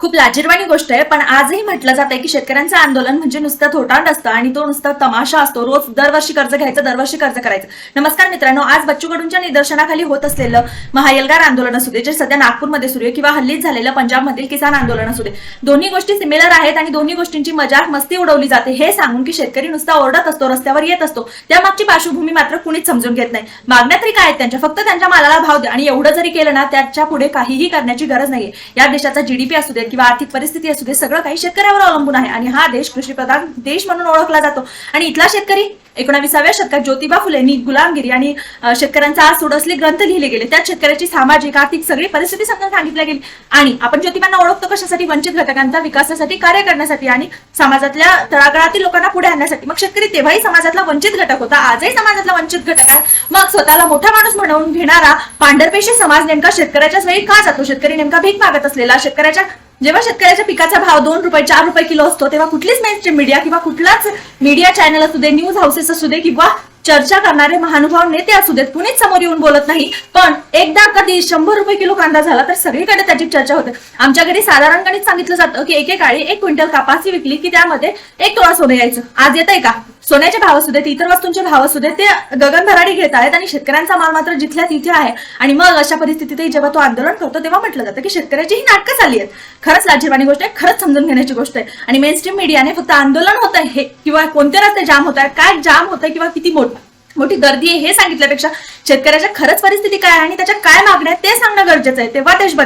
खूप लाजीरवाणी गोष्ट आहे पण आजही म्हटलं जात आहे की शेतकऱ्यांचं आंदोलन म्हणजे नुसतं थोटांड असतं आणि तो नुसता तमाशा असतो. रोज दरवर्षी कर्ज घ्यायचं दरवर्षी कर्ज करायचं. नमस्कार मित्रांनो आज बच्चू कडूंच्या निदर्शनाखाली होत असलेलं महायलगार आंदोलन असू दे जे सध्या नागपूरमध्ये सुरू आहे किंवा हल्लीच झालेलं पंजाबमधील किसान आंदोलन असू दे. दोन्ही गोष्टी सिमिलर आहेत आणि दोन्ही गोष्टींची मजाक मस्ती उडवली जाते. हे सांगून की शेतकरी नुसता ओरडत असतो रस्त्यावर येत असतो. त्यामागची पार्श्वभूमी मात्र कुणीच समजून घेत नाही. मागण्या तरी काय आहेत त्यांच्या? फक्त त्यांच्या मालाला भाव द्या. आणि एवढं जरी केलं ना त्याच्या पुढे काहीही करण्याची गरज नाहीये. या देशाचा जीडीपी असू दे किंवा आर्थिक परिस्थिती असू दे सगळं काही शेतकऱ्यावर अवलंबून आहे. आणि हा देश कृषीप्रधान देश म्हणून ओळखला जातो. आणि इथला शेतकरी एकोणाविसाव्या शतकात ज्योतिबा फुलेंनी गुलामगिरी आणि शेतकऱ्यांचा आज सोडसले ग्रंथ लिहिले गेले. त्यात शेतकऱ्याची सामाजिक आर्थिक सगळी परिस्थिती समजून सांगितल्या गेली. आणि आपण ज्योतिबांना ओळखतो कशासाठी? वंचित घटकांचा विकासासाठी कार्य करण्यासाठी आणि समाजातल्या तळागाळातील लोकांना पुढे आणण्यासाठी. मग शेतकरी तेव्हाही समाजातला वंचित घटक होता आजही समाजातला वंचित घटक आहे. मग स्वतःला मोठा माणूस म्हणून घेणारा पांढरपेशी समाज नेमका शेतकऱ्याच्या वेळी का जातो? शेतकरी नेमका भीक मागत असलेला शेतकऱ्याच्या जेव्हा शेतकऱ्याच्या पिकाचा भाव दोन रुपये चार रुपये किलो असतो तेव्हा कुठलीच मेन मीडिया किंवा कुठलाच मीडिया चॅनल असू दे न्यूज हाऊसेस असू दे किंवा चर्चा करणारे महानुभाव नेते असू देत कुणीच समोर येऊन बोलत नाही. पण एकदा कधी शंभर रुपये किलो कांदा झाला तर सगळीकडे त्याची चर्चा होते. आमच्या घरी साधारण गणित सांगितलं जातं की एकेकाळी एक क्विंटल कापासी विकली की त्यामध्ये एक तोळा सोनं यायचं. आज येत आहे का? सोन्याचे भाव असू देत इतर वस्तूंचे भाव असू देत ते गगनभराडी घेत आहेत आणि शेतकऱ्यांचा माल मात्र जिथल्या तिथे आहे. आणि मग अशा परिस्थितीतही जेव्हा तो आंदोलन करतो तेव्हा म्हटलं जातं की शेतकऱ्याची ही नाटकं झाली आहेत. खरंच लाजीरवाणी गोष्ट आहे खरंच समजून घेण्याची गोष्ट आहे. आणि मेन स्ट्रीम मीडियाने फक्त आंदोलन होत आहे हे किंवा कोणते रस्ते जाम होत आहेत काय जाम होत आहे किंवा किती मोठं? मोठी गर्दी आहे हे सांगितल्यापेक्षा शेतकऱ्याच्या खरंच परिस्थिती काय आहे आणि त्याच्या काय मागण्या ते सांगणं गरजेचं आहे. तेव्हा देशभर